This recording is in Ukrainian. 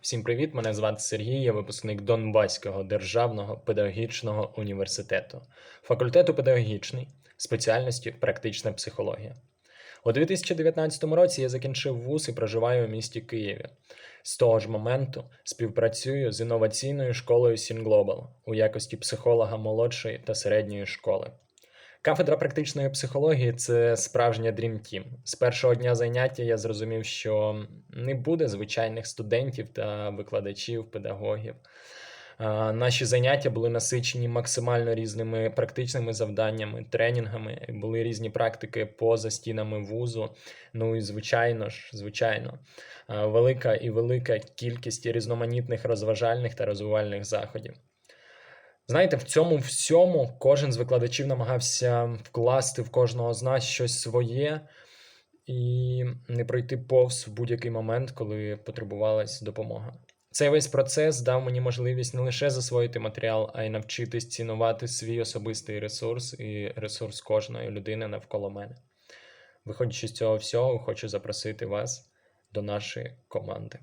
Всім привіт! Мене звати Сергій, я випускник Донбаського державного педагогічного університету, факультету педагогічний, спеціальності практична психологія. У 2019 році я закінчив вуз і проживаю у місті Києві. З того ж моменту співпрацюю з інноваційною школою Сінглобал у якості психолога молодшої та середньої школи. Кафедра практичної психології це справжня Dream Team. З першого дня заняття я зрозумів, що не буде звичайних студентів та викладачів, педагогів. Наші заняття були насичені максимально різними практичними завданнями, тренінгами, були різні практики поза стінами вузу. Ну і звичайно ж, звичайно, велика і велика кількість різноманітних розважальних та розвивальних заходів. Знаєте, в цьому всьому кожен з викладачів намагався вкласти в кожного з нас щось своє і не пройти повз в будь-який момент, коли потребувалась допомога. Цей весь процес дав мені можливість не лише засвоїти матеріал, а й навчитись цінувати свій особистий ресурс і ресурс кожної людини навколо мене. Виходячи з цього всього, хочу запросити вас до нашої команди.